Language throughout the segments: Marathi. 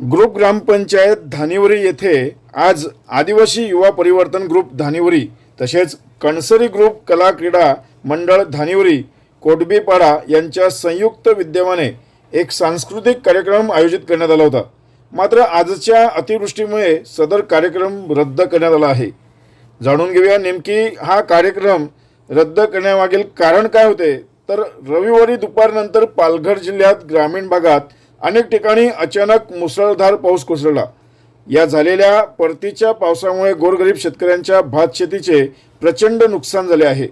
ग्रुप ग्रामपंचायत धानिवरी येथे आज आदिवासी युवा परिवर्तन ग्रुप धानिवरी तसेच कणसरी ग्रुप कला क्रीडा मंडळ धानिवरी कोडबीपाडा यांच्या संयुक्त विद्यमाने एक सांस्कृतिक कार्यक्रम आयोजित करण्यात आला होता. मात्र आजच्या अतिवृष्टीमुळे सदर कार्यक्रम रद्द करण्यात आला आहे. जाणून घेऊया नेमकी हा कार्यक्रम रद्द करण्यामागील कारण काय होते. तर रविवारी दुपारनंतर पालघर जिल्ह्यात ग्रामीण भागात अनेक ठिकाणी अचानक मुसळधार पाऊस कोसळला. या झालेल्या परतीच्या पावसामुळे गोरगरीब शेतकऱ्यांच्या भात शेतीचे प्रचंड नुकसान झाले आहे.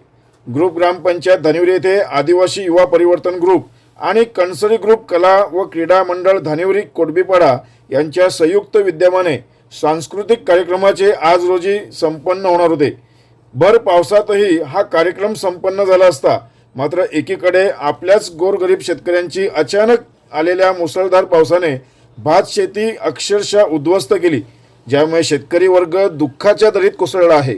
ग्रुप ग्रामपंचायत धानिवरी येथे आदिवासी युवा परिवर्तन ग्रुप आणि कणसरी ग्रुप कला व क्रीडा मंडळ धानिवरी कोडबीपाडा यांच्या संयुक्त विद्यमाने सांस्कृतिक कार्यक्रमाचे आज रोजी संपन्न होणार होते. भर पावसातही हा कार्यक्रम संपन्न झाला असता मात्र एकीकडे आपल्याच गोरगरीब शेतकऱ्यांची अचानक आलेल्या मुसळधार पावसाने भात शेती अक्षरशः उद्ध्वस्त केली ज्यामुळे शेतकरी वर्ग दुःखाच्या दरीत कोसळला आहे.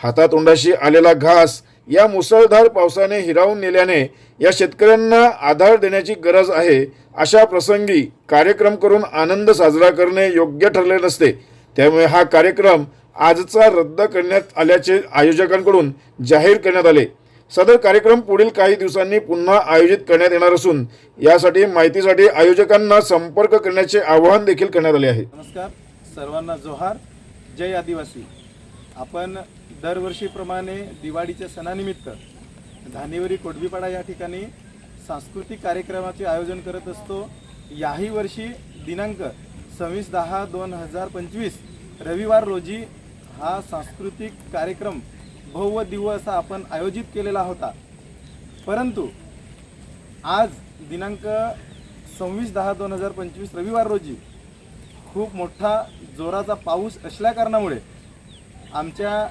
हातातोंडाशी आलेला घास या मुसळधार पावसाने हिरावून नेल्याने या शेतकऱ्यांना आधार देण्याची गरज आहे अशा प्रसंगी कार्यक्रम करून आनंद साजरा करणे योग्य ठरले नसते. त्यामुळे हा कार्यक्रम आजचा रद्द करण्यात आल्याचे आयोजकांकडून जाहीर करण्यात आले. सदर कार्यक्रम पुढील काही दिवसांनी पुन्हा आयोजित करण्यात येणार असून यासाठी माहितीसाठी आयोजकांना संपर्क करण्याचे आवाहन देखील करण्यात आले आहे. नमस्कार. सर्वांना जोहार. जय आदिवासी. आपण दरवर्षीप्रमाणे दिवाळीच्या सणानिमित्त धानेवरी कोडबीपाडा या ठिकाणी सांस्कृतिक कार्यक्रमाचे आयोजन करत असतो. याही वर्षी दिनांक सव्वीस दहा दोन हजार पंचवीस रविवार रोजी हा सांस्कृतिक कार्यक्रम भव्य दिवस असा आपण आयोजित केलेला होता. परंतु आज दिनांक सव्वीस दहा दोन हजार पंचवीस रविवार रोजी खूप मोठा जोराचा पाऊस असल्या कारणामुळे आमच्या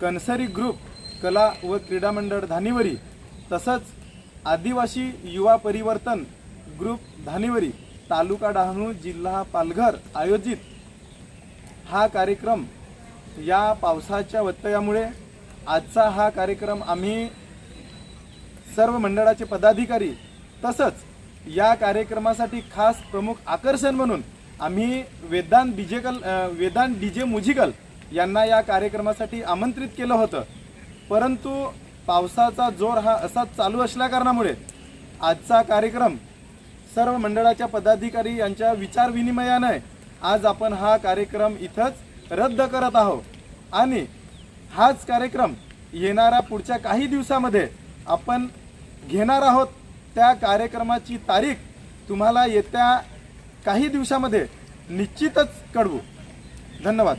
कणसरी ग्रुप कला व क्रीडा मंडळ धानिवरी तसंच आदिवासी युवा परिवर्तन ग्रुप धानिवरी तालुका डहाणू जिल्हा पालघर आयोजित हा कार्यक्रम या पावसाच्या व्यत्ययामुळे आजचा हा कार्यक्रम आम्ही सर्व मंडळाचे पदाधिकारी तसंच या कार्यक्रमासाठी खास प्रमुख आकर्षण म्हणून आम्ही वेदांत डिजेकल वेदांत डीजे म्युझिकल यांना या कार्यक्रमासाठी आमंत्रित केलं होतं. परंतु पावसाचा जोर हा असाच चालू असल्या कारणामुळे आजचा कार्यक्रम सर्व मंडळाच्या पदाधिकारी यांच्या विचारविनिमयाने आज आपण हा कार्यक्रम इथंच रद्द करत आहोत. आणि हाच कार्यक्रम येणाऱ्या पुढच्या काही दिवसामध्ये आपण घेणार आहोत. त्या कार्यक्रमाची तारीख तुम्हाला येत्या काही दिवसामध्ये निश्चितच कळवू. धन्यवाद.